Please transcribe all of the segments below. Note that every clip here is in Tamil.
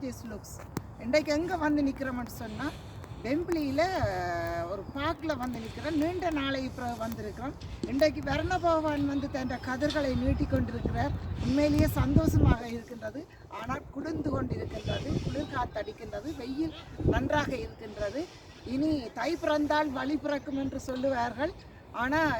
திஸ் லுக்ஸ் இன்றைக்கு எங்கே வந்து நிற்கிறோம்னு சொன்னால் வெம்பிளியில் ஒரு பார்க்கில் வந்து நிற்கிறோம் நீண்ட நாளை பிறகு வந்திருக்கிறோம். இன்றைக்கு வர்ண பகவான் வந்து தன் கதிர்களை நீட்டி கொண்டிருக்கிறார். உண்மையிலேயே சந்தோஷமாக இருக்கின்றது. ஆனால் குளிர்ந்து கொண்டிருக்கின்றது. குளிர் காத்தடிக்கின்றது வெயில் நன்றாக இருக்கின்றது. இனி தை பிறந்தால் வழி பிறக்கும் என்று சொல்லுவார்கள். ஆனால்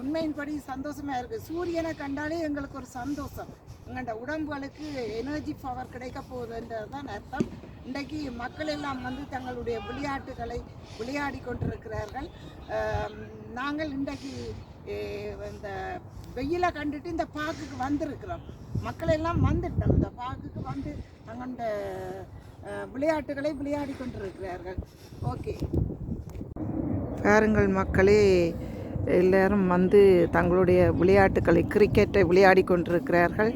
உண்மையின்படி சந்தோஷமாக இருக்குது சூரியனை கண்டாலே எங்களுக்கு ஒரு சந்தோஷம். எங்கள்ட உடம்புகளுக்கு எனர்ஜி பவர் கிடைக்க போகுதுன்றது தான் அர்த்தம். இன்றைக்கு மக்கள் எல்லாம் வந்து தங்களுடைய விளையாட்டுகளை விளையாடி கொண்டிருக்கிறார்கள். நாங்கள் இன்றைக்கு இந்த வெயிலை கண்டுட்டு இந்த பார்க்குக்கு வந்திருக்கிறோம். மக்கள் எல்லாம் வந்துட்டோம். இந்த பார்க்குக்கு வந்து தங்களோட விளையாட்டுகளை விளையாடி கொண்டிருக்கிறார்கள். ஓகே. பாருங்கள் மக்களே எல்லோரும் வந்து தங்களுடைய விளையாட்டுகளை கிரிக்கெட்டை விளையாடி கொண்டிருக்கிறார்கள்.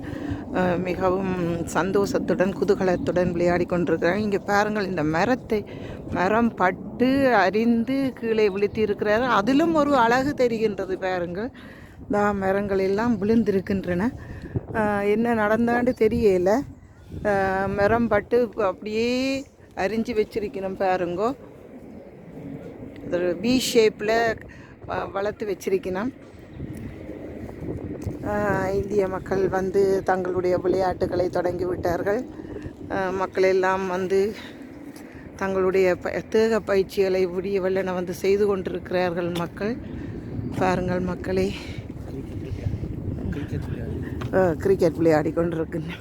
மிகவும் சந்தோஷத்துடன் குதூகலத்துடன் விளையாடி கொண்டிருக்கிறாங்க இங்கே பாருங்கள் இந்த மரத்தை மரம் பட்டு அறிந்து கீழே விழுத்தி இருக்கிறார்கள் அதிலும் ஒரு அழகு தெரிகின்றது பாருங்கள். தான் மரங்கள் எல்லாம் விழுந்திருக்கின்றன. என்ன நடந்தாண்டு தெரியல. மரம் பட்டு அப்படியே அறிஞ்சு வச்சிருக்கணும் பாருங்கோ. ஒரு வி ஷேப்பில் வளர்த்து வச்சிருக்கணும். இந்திய மக்கள் வந்து தங்களுடைய விளையாட்டுகளை தொடங்கி விட்டார்கள். மக்கள் எல்லாம் வந்து தங்களுடைய ப தேக பயிற்சிகளை உரிய வல்லன வந்து செய்து கொண்டிருக்கிறார்கள் மக்கள். பாருங்கள் மக்களே. கிரிக்கெட் விளையாடி கொண்டிருக்கின்றன.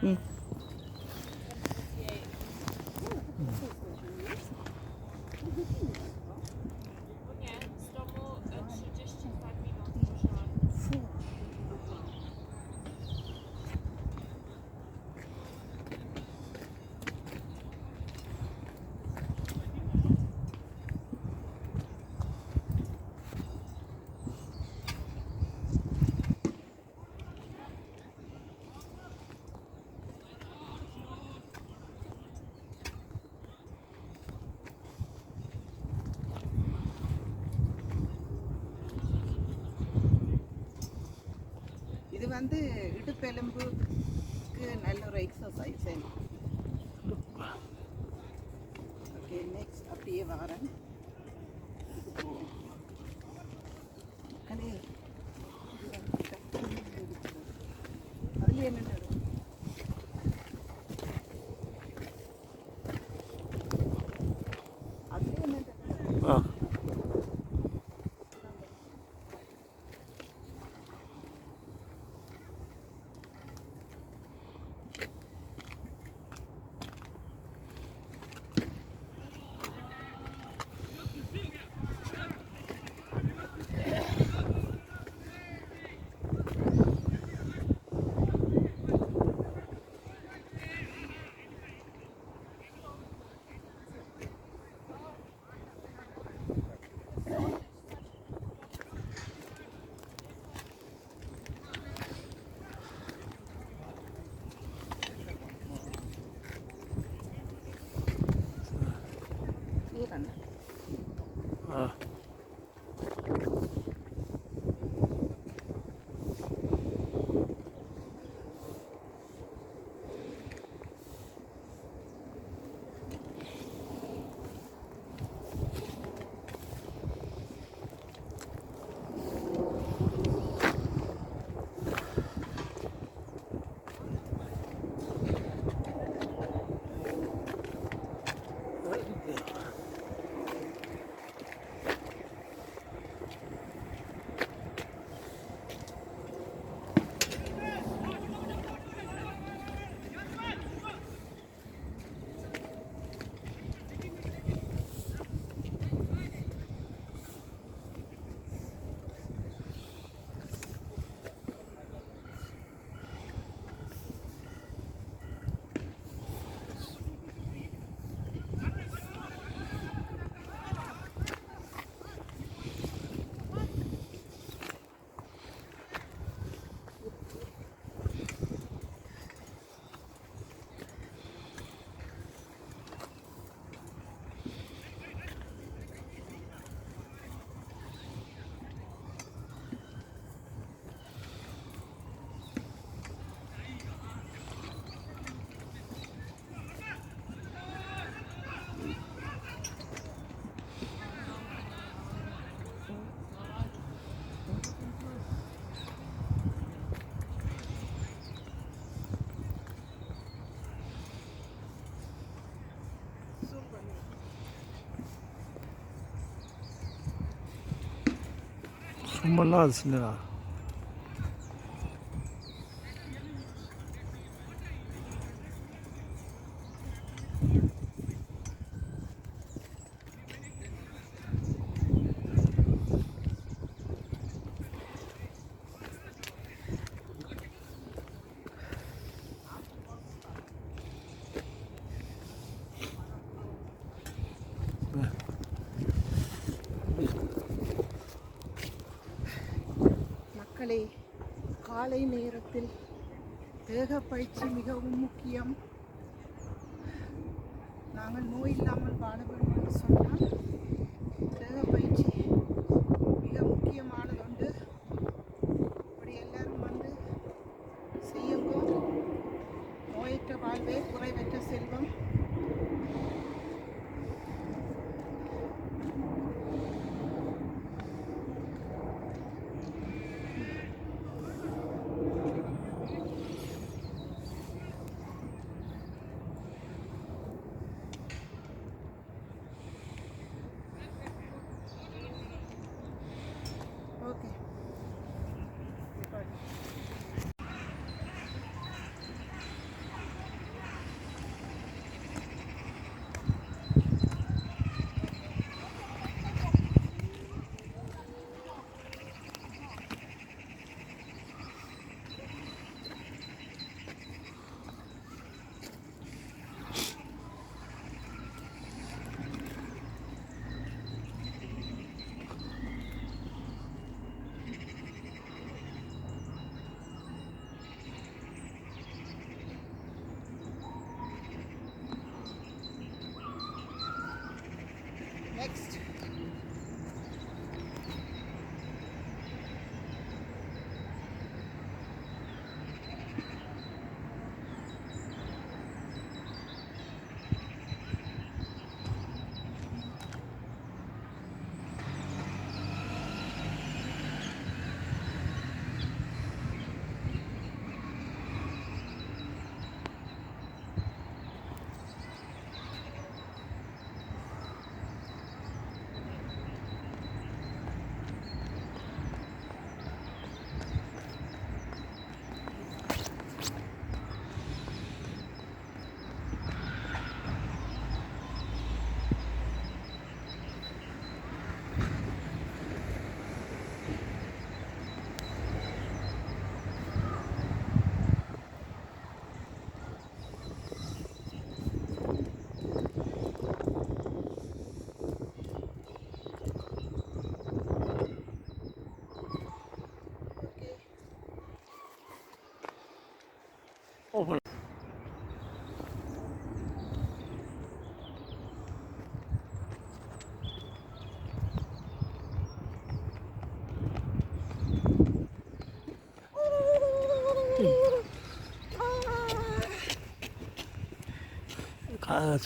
ம். வந்து இடுப்பெலும்புக்கு நல்ல ஒரு எக்ஸசைஸ் ரொம்பலாம் அது சின்னதா காலை நேரத்தில் தேக பயிற்சி மிகவும் முக்கியம். நாங்கள் நோய் இல்லாமல் வாழ வேண்டும் என்று சொன்னால்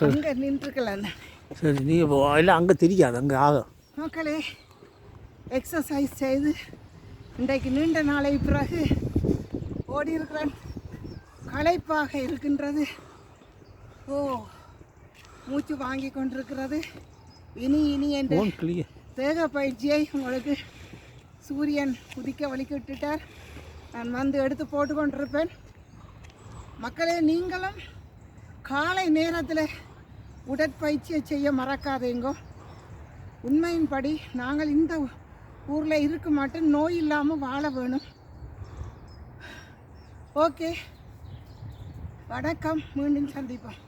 அங்கே நின்றுக்கலாம். சரி நீங்கள் இல்லை அங்கே தெரியாது. அங்கே ஆகும் மக்களே எக்ஸசைஸ் செய்து இன்றைக்கு நீண்ட நாளை பிறகு ஓடி இருக்கிறேன் களைப்பாக இருக்கின்றது. ஓ மூச்சு வாங்கி கொண்டிருக்கிறது. இனி இனி என்ற தேக பயிற்சியை உங்களுக்கு சூரியன் குதிக்க வலிக்கிட்டுட்டார் நான் வந்து எடுத்து போட்டு கொண்டிருப்பேன். மக்களே நீங்களும் காலை நேரத்தில் உடற்பயிற்சியை செய்ய மறக்காதீங்கோ. உண்மையின்படி நாங்கள் இந்த ஊரில் இருக்க மாட்டோம். நோய் இல்லாமல் வாழ வேணும். ஓகே. வணக்கம். மீண்டும் சந்திப்போம்.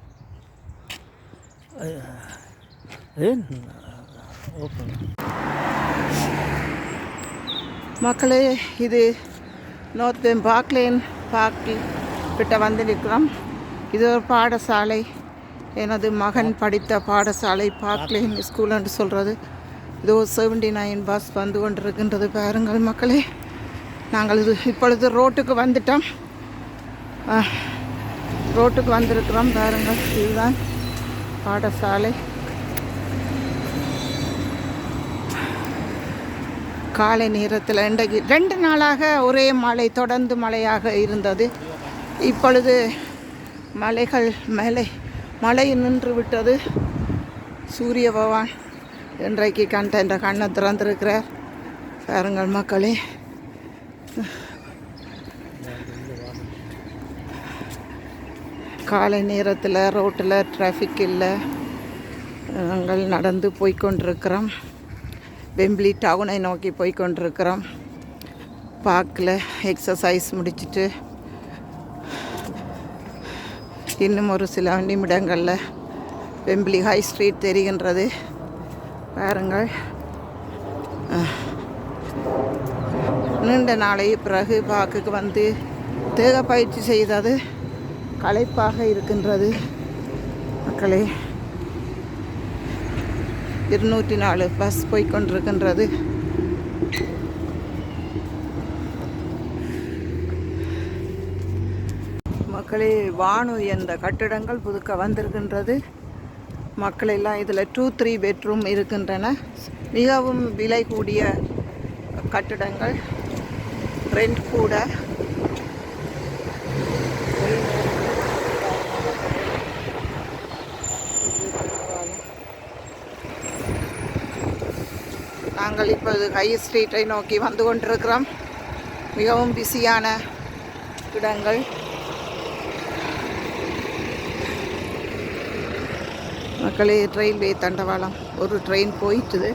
மக்களே இது நோர்த் பார்க்லேன் பார்க்கில் கிட்ட வந்து நிற்கிறோம் இது ஒரு பாடசாலை. எனது மகன் படித்த பாடசாலை பார்க்லேன் ஸ்கூல் என்று சொல்கிறது. இதோ செவன்டி நைன் பஸ் வந்து கொண்டிருக்கின்றது பாருங்கள் மக்களே. நாங்கள் இது இப்பொழுது ரோட்டுக்கு வந்துட்டோம். ரோட்டுக்கு வந்திருக்கிறோம் பாருங்கள். இதுதான் பாடசாலை. காலை நேரத்தில் இன்றைக்கு ரெண்டு நாளாக ஒரே மழை தொடர்ந்து மழையாக இருந்தது. இப்பொழுது மலைகள் மலை மழை நின்று விட்டது. சூரிய பகவான் இன்றைக்கு கண்ட இந்த கண்ணை திறந்திருக்கிறார். பாருங்கள் மக்களே. காலை நேரத்தில் ரோட்டில் டிராஃபிக் இல்லை. நாங்கள் நடந்து போய்க்கொண்டிருக்கிறோம் வெம்பிளி டவுனை நோக்கி போய்க்கொண்டிருக்கிறோம் பார்க்கில் எக்ஸசைஸ் முடிச்சுட்டு இன்னும் ஒரு சில நிமிடங்களில் வெம்பிளி ஹை ஸ்ட்ரீட் தெரிகின்றது. பாருங்கள். நீண்ட நாளை பிறகு பாக்குக்கு வந்து தேக பயிற்சி செய்தது களைப்பாக இருக்கின்றது. மக்களே இருநூற்றி நாலு பஸ் போய்கொண்டிருக்கின்றது மக்களே வானு என்ற கட்டிடங்கள் புதுக்க வந்திருக்கின்றது. மக்கள் எல்லாம் இதில் டூ த்ரீ பெட்ரூம் இருக்கின்றன. மிகவும் விலை கூடிய கட்டிடங்கள். ரெண்ட் கூட. நாங்கள் இப்போது ஹை ஸ்ட்ரீட்டை நோக்கி வந்து கொண்டிருக்கிறோம். மிகவும் பிஸியான இடங்கள். மக்களே ரயில்வே தண்டவாளம். ஒரு ட்ரெயின் போயிட்டுது.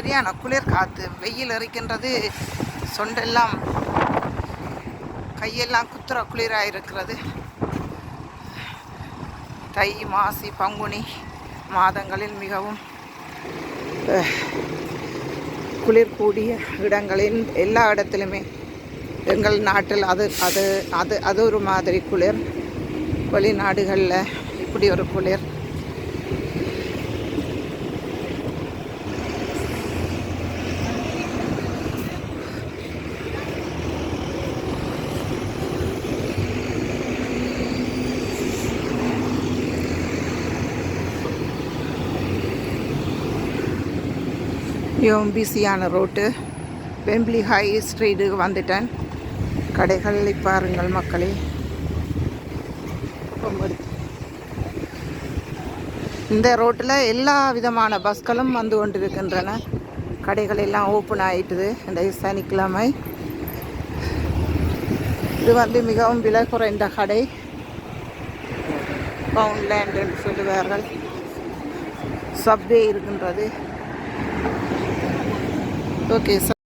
சரியான குளிர் காற்று வெயில் எரிக்கின்றது சொண்டெல்லாம் கையெல்லாம் குத்துற குளிராக இருக்கிறது. தை மாசி பங்குனி மாதங்களில் மிகவும் குளிர் கூடிய இடங்களில் எல்லா இடத்துலையுமே எங்கள் நாட்டில் அது அது அது அது ஒரு மாதிரி குளிர். வெளிநாடுகளில் இப்படி ஒரு குளிர். மிகவும் பிஸியான ரோட்டு வெம்பிளி ஹை ஸ்ட்ரீட்டுக்கு வந்துட்டேன். கடைகளை பாருங்கள் மக்களே. ரொம்ப இந்த ரோட்டில் எல்லா விதமான பஸ்களும் வந்து கொண்டிருக்கின்றன. கடைகள் எல்லாம் ஓப்பன் ஆகிட்டுது இந்த சனிக்கிழமை. இது வந்து மிகவும் விலை குறைந்த கடை. பவுண்ட்லேண்ட் என்று சொல்லுவார்கள். சப்வே இருக்கின்றது. ஓகே